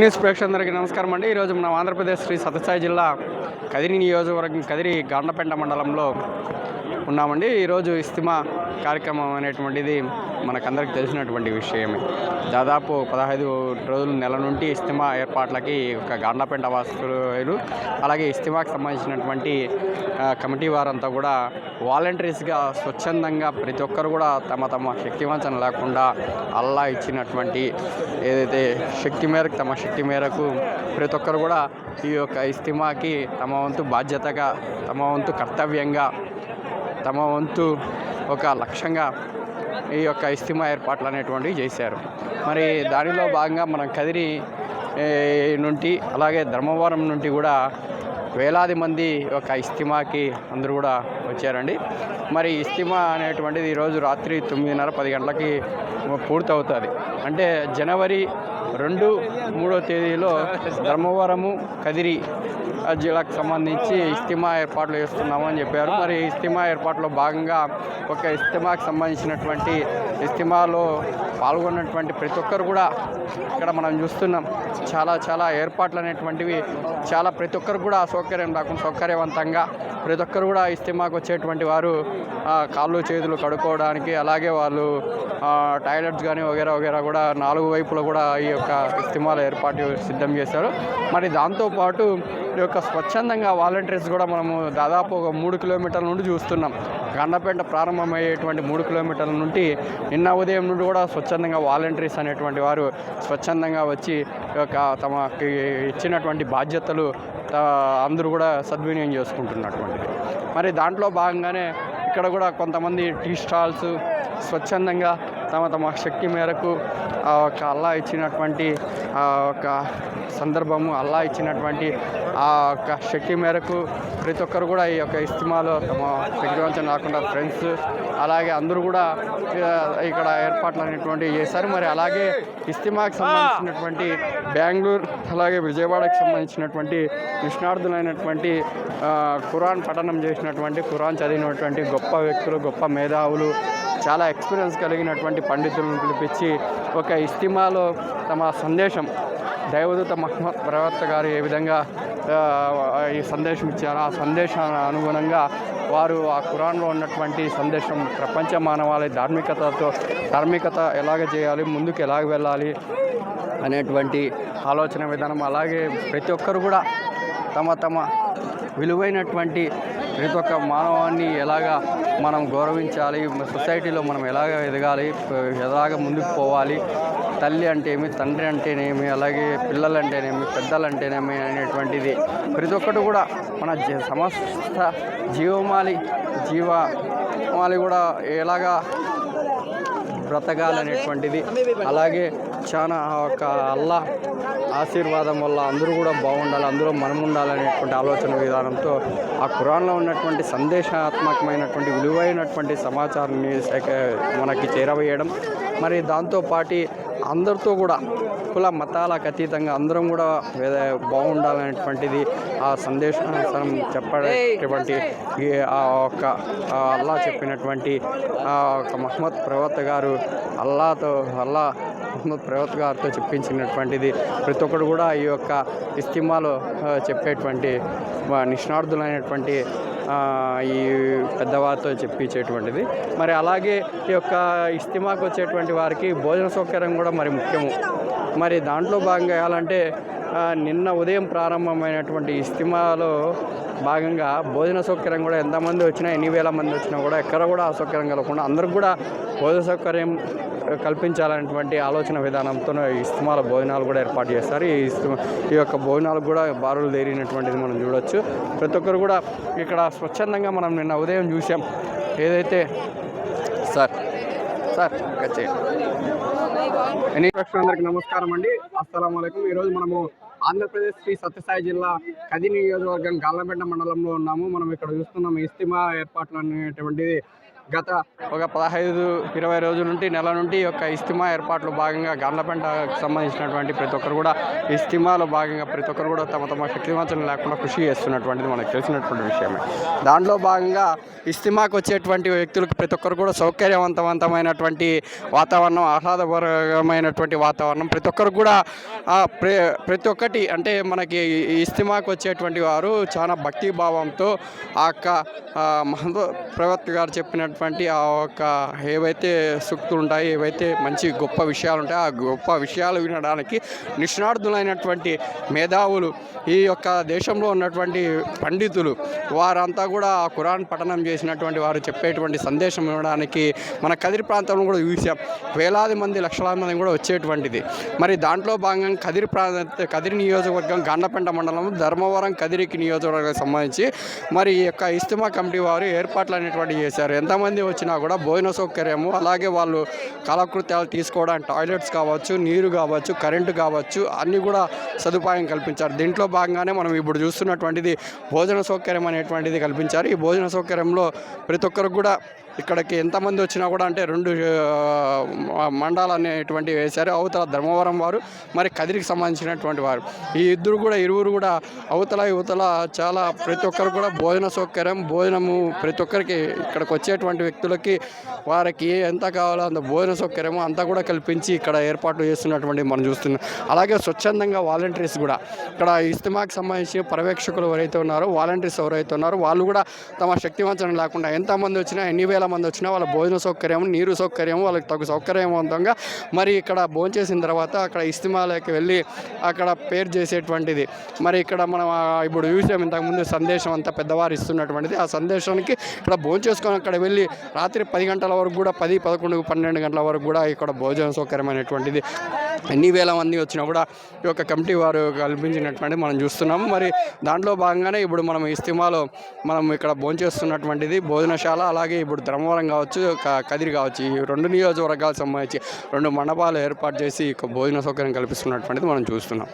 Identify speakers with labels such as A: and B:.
A: News ప్రేక్షకులందరికీ నమస్కారం అండి. ఈరోజు మనం ఆంధ్రప్రదేశ్ శ్రీ సత్యసాయి జిల్లా కదిరి నియోజకవర్గం కదిరి గండపెండ మండలంలో ఉన్నామండి. ఈరోజు ఇస్తిమా కార్యక్రమం అనేటువంటిది మనకందరికి తెలిసినటువంటి విషయమే. దాదాపు పదహైదు రోజుల నెల నుండి ఇస్తిమా ఏర్పాట్లకి ఒక గాండ్లపెంట వాసులు అలాగే ఇస్తిమాకి సంబంధించినటువంటి కమిటీ వారంతా కూడా వాలంటీర్స్గా స్వచ్ఛందంగా ప్రతి ఒక్కరు కూడా తమ తమ శక్తివంచన లేకుండా అల్లా ఇచ్చినటువంటి ఏదైతే శక్తి మేరకు తమ శక్తి మేరకు ప్రతి ఒక్కరు కూడా ఈ యొక్క ఇస్తిమాకి తమ వంతు బాధ్యతగా తమ వంతు కర్తవ్యంగా తమ వంతు ఒక లక్ష్యంగా ఈ యొక్క ఇస్తిమా ఏర్పాట్లు అనేటువంటివి చేశారు. మరి దానిలో భాగంగా మనం కదిరి నుండి అలాగే ధర్మవరం నుండి కూడా వేలాది మంది ఒక ఇస్తిమాకి అందరూ కూడా వచ్చారండి. మరి ఇస్తిమా అనేటువంటిది ఈరోజు రాత్రి తొమ్మిదిన్నర పది గంటలకి పూర్తవుతుంది. అంటే జనవరి రెండు మూడో తేదీలో ధర్మవరము కదిరి జిల్లాకు సంబంధించి ఇస్తిమా ఏర్పాట్లు చేస్తున్నామని చెప్పారు. మరి ఇస్తిమా ఏర్పాట్లో భాగంగా ఒక ఇస్తిమాకి సంబంధించినటువంటి ఇస్తిమాలో పాల్గొన్నటువంటి ప్రతి ఒక్కరు కూడా ఇక్కడ మనం చూస్తున్నాం. చాలా చాలా ఏర్పాట్లు అనేటువంటివి చాలా ప్రతి ఒక్కరు కూడా సౌకర్యం రాకుండా సౌకర్యవంతంగా ప్రతి ఒక్కరు కూడా ఇస్తిమాకు వచ్చేటువంటి వారు కాళ్ళు చేతులు కడుక్కోవడానికి అలాగే వాళ్ళు టాయిలెట్స్ కానీ వగేరా వగేరా కూడా నాలుగు వైపులో కూడా ఈ యొక్క ఇస్తిమాల ఏర్పాటు సిద్ధం చేశారు. మరి దాంతోపాటు యొక్క స్వచ్ఛందంగా వాలంటీర్స్ కూడా మనము దాదాపు ఒక మూడు కిలోమీటర్ల నుండి చూస్తున్నాం. గండపేట ప్రారంభమయ్యేటువంటి మూడు కిలోమీటర్ల నుండి నిన్న ఉదయం నుండి కూడా స్వచ్ఛందంగా వాలంటీర్స్ అనేటువంటి వారు స్వచ్ఛందంగా వచ్చి యొక్క తమకి ఇచ్చినటువంటి బాధ్యతలు అందరూ కూడా సద్వినియోగం చేసుకుంటున్నటువంటిది మరి దాంట్లో భాగంగానే ఇక్కడ కూడా కొంతమంది టీ స్టాల్స్ స్వచ్ఛందంగా తమ తమ శక్తి మేరకు ఆ యొక్క అల్లా ఇచ్చినటువంటి ఆ యొక్క సందర్భము అల్లా ఇచ్చినటువంటి ఆ యొక్క శక్తి మేరకు ప్రతి ఒక్కరు కూడా ఈ యొక్క ఇస్తిమాలో తమ శక్తివంతం రాకుండా ఫ్రెండ్స్ అలాగే అందరూ కూడా ఇక్కడ ఏర్పాట్లు అనేటువంటి చేశారు. మరి అలాగే ఇస్తిమాకి సంబంధించినటువంటి బెంగళూరు అలాగే విజయవాడకి సంబంధించినటువంటి నిష్ణార్థులైనటువంటి ఖురాన్ పఠనం చేసినటువంటి ఖురాన్ చదివినటువంటి గొప్ప వ్యక్తులు గొప్ప మేధావులు చాలా ఎక్స్పీరియన్స్ కలిగినటువంటి పండితులను పిలిపించి ఒక ఇస్తిమాలో తమ సందేశం దైవదూత మహమ్మద్ ప్రవర్త గారు ఏ విధంగా ఈ సందేశం ఇచ్చారో ఆ సందేశానికి అనుగుణంగా వారు ఆ కురాన్లో ఉన్నటువంటి సందేశం ప్రపంచ మానవాళి ధార్మికతతో ధార్మికత ఎలాగ చేయాలి ముందుకు ఎలాగ వెళ్ళాలి అనేటువంటి ఆలోచన విధానం అలాగే ప్రతి ఒక్కరు కూడా తమ తమ విలువైనటువంటి ప్రతి ఒక్క మానవాన్ని ఎలాగా మనం గౌరవించాలి సొసైటీలో మనం ఎలాగ ఎదగాలి ఎలాగ ముందుకు పోవాలి తల్లి అంటేమి తండ్రి అంటేనేమి అలాగే పిల్లలు అంటేనేమి పెద్దలు అంటేనేమి అనేటువంటిది. ప్రతి ఒక్కటి కూడా మన సమస్త జీవమాలి జీవమాలి కూడా ఎలాగా బ్రతకాలనేటువంటిది. అలాగే చాలా ఒక అల్లా ఆశీర్వాదం వల్ల అందరూ కూడా బాగుండాలి అందరూ మనం ఉండాలనేటువంటి ఆలోచన విధానంతో ఆ కురాన్లో ఉన్నటువంటి సందేశాత్మకమైనటువంటి విలువైనటువంటి సమాచారాన్ని మనకి చేరవేయడం. మరి దాంతోపాటి అందరితో కూడా కుల మతాలకు అతీతంగా అందరం కూడా వేద బాగుండాలనేటువంటిది ఆ సందేశానుసారం చెప్పేటువంటి ఆ ఒక్క అల్లా చెప్పినటువంటి ఆ ఒక మహమ్మద్ ప్రవక్త గారు అల్లాతో అల్లా మహమ్మద్ ప్రవక్త గారితో చెప్పించినటువంటిది. ప్రతి ఒక్కరు కూడా ఈ యొక్క ఇస్తిమాలో చెప్పేటువంటి నిష్ణార్థులైనటువంటి ఈ పెద్దవారితో చెప్పించేటువంటిది. మరి అలాగే ఈ యొక్క ఇస్తిమాకు వచ్చేటువంటి వారికి భోజన సౌకర్యం కూడా మరి ముఖ్యము. మరి దాంట్లో భాగంగా చేయాలంటే నిన్న ఉదయం ప్రారంభమైనటువంటి ఇస్తిమాలో భాగంగా భోజన సౌకర్యం కూడా ఎంతమంది వచ్చినా ఎన్ని వేల మంది వచ్చినా కూడా ఎక్కడ కూడా అసౌకర్యం కలగకుండా అందరికి కూడా భోజన సౌకర్యం కల్పించాలనేటువంటి ఆలోచన విధానంతో ఇస్తిమాల భోజనాలు కూడా ఏర్పాటు చేస్తారు. ఈ ఈ యొక్క భోజనాలకు కూడా బారులు దేరినటువంటిది మనం చూడొచ్చు. ప్రతి ఒక్కరు కూడా ఇక్కడ స్వచ్ఛందంగా మనం నిన్న ఉదయం చూసాం. ఏదైతే సార్ సార్ అందరికి నమస్కారం అండి. అస్సలం అయికం ఈరోజు మనము ఆంధ్రప్రదేశ్ శ్రీ సత్యసాయి జిల్లా కది నియోజకవర్గం గాల్లపేట మండలంలో ఉన్నాము. మనం ఇక్కడ చూస్తున్నాం ఇస్తిమా ఏర్పాట్లు అనేటువంటిది గత ఒక పదహైదు ఇరవై రోజుల నుండి నెల నుండి ఈ యొక్క ఇస్తిమా ఏర్పాట్లు భాగంగా గండ్లపెంటకు సంబంధించినటువంటి ప్రతి ఒక్కరు కూడా ఇస్తిమాలో భాగంగా ప్రతి ఒక్కరు కూడా తమ తమ శక్తివంచన లేకుండా కృషి చేస్తున్నటువంటిది మనకు తెలిసినటువంటి విషయమే. దాంట్లో భాగంగా ఇస్తిమాకు వచ్చేటువంటి వ్యక్తులకు ప్రతి ఒక్కరు కూడా సౌకర్యవంతవంతమైనటువంటి వాతావరణం ఆహ్లాదకరమైనటువంటి వాతావరణం ప్రతి ఒక్కరు కూడా ప్రే- ప్రతి ఒక్కటి అంటే మనకి ఇస్తిమాకు వచ్చేటువంటి వారు చాలా భక్తి భావంతో ఆ యొక్క ఆ, ప్రవక్త గారు ఉన్నటువంటి ఆ యొక్క ఏవైతే సూక్తులు ఉంటాయి ఏవైతే మంచి గొప్ప విషయాలు ఉంటాయో ఆ గొప్ప విషయాలు వినడానికి నిష్ణార్థులైనటువంటి మేధావులు ఈ యొక్క దేశంలో ఉన్నటువంటి పండితులు వారంతా కూడా ఆ ఖురాన్ పఠనం చేసినటువంటి వారు చెప్పేటువంటి సందేశం ఇవ్వడానికి మన కదిరి ప్రాంతంలో కూడా చూసాం. వేలాది మంది లక్షలాది మంది కూడా వచ్చేటువంటిది. మరి దాంట్లో భాగంగా కదిరి ప్రాంత కదిరి నియోజకవర్గం గండపెంట మండలం ధర్మవరం కదిరికి నియోజకవర్గానికి సంబంధించి మరి ఈ యొక్క ఇస్తుమా కమిటీ వారు ఏర్పాట్లు అనేటువంటి చేశారు. ఎంతమంది వచ్చినా కూడా భోజన సౌకర్యము అలాగే వాళ్ళు కళాకృత్యాలు తీసుకోవడానికి టాయిలెట్స్ కావచ్చు నీరు కావచ్చు కరెంటు కావచ్చు అన్నీ కూడా సదుపాయం కల్పించారు. దీంట్లో భాగంగానే మనం ఇప్పుడు చూస్తున్నటువంటిది భోజన సౌకర్యం అనేటువంటిది కల్పించారు. ఈ భోజన సౌకర్యంలో ప్రతి ఒక్కరికి కూడా ఇక్కడికి ఎంతమంది వచ్చినా కూడా అంటే రెండు మండలాలు అనేటువంటి వేశారు. అవతల ధర్మవరం వారు మరి కదిరికి సంబంధించినటువంటి వారు. ఈ ఇద్దరు కూడా ఇరువురు కూడా అవతల యువతల చాలా ప్రతి ఒక్కరు కూడా భోజన సౌకర్యం భోజనము ప్రతి ఒక్కరికి ఇక్కడికి వచ్చేటువంటి వ్యక్తులకి వారికి ఎంత కావాలో అంత భోజన సౌకర్యము అంతా కూడా కల్పించి ఇక్కడ ఏర్పాట్లు చేస్తున్నటువంటి మనం చూస్తున్నాం. అలాగే స్వచ్ఛందంగా వాలంటీర్స్ కూడా. ఇక్కడ ఇస్తిమాకి సంబంధించి పర్యవేక్షకులు ఎవరైతే ఉన్నారో వాలంటీర్స్ ఎవరైతే ఉన్నారో వాళ్ళు కూడా తమ శక్తివంచన లేకుండా ఎంతమంది వచ్చినా ఎన్ని వేల మంది వచ్చినా వాళ్ళ భోజన సౌకర్యం నీరు సౌకర్యం వాళ్ళకి తగు సౌకర్యవంతంగా మరి ఇక్కడ భోంచేసిన తర్వాత అక్కడ ఇస్తిమాలకి వెళ్ళి అక్కడ పేరు చేసేటువంటిది. మరి ఇక్కడ మనం ఇప్పుడు చూసాం ఇంతకుముందు సందేశం అంతా పెద్దవారు ఇస్తున్నటువంటిది ఆ సందేశానికి ఇక్కడ భోంచేసుకొని అక్కడ వెళ్ళి రాత్రి పది గంటల వరకు కూడా పది పదకొండు పన్నెండు గంటల వరకు కూడా ఇక్కడ భోజన సౌకర్యం అనేటువంటిది ఎన్ని వేల మంది వచ్చినా కూడా ఈ యొక్క కమిటీ వారు కల్పించినటువంటి మనం చూస్తున్నాము మరి దాంట్లో భాగంగానే ఇప్పుడు మనం ఇస్తిమాలో మనం ఇక్కడ భోంచేస్తున్నటువంటిది భోజనశాల అలాగే ఇప్పుడు ధర్మవరం కావచ్చు కదిరి కావచ్చు ఈ రెండు నియోజకవర్గాలకు సంబంధించి రెండు మండపాలు ఏర్పాటు చేసి భోజన సౌకర్యం కల్పిస్తున్నటువంటిది మనం చూస్తున్నాం.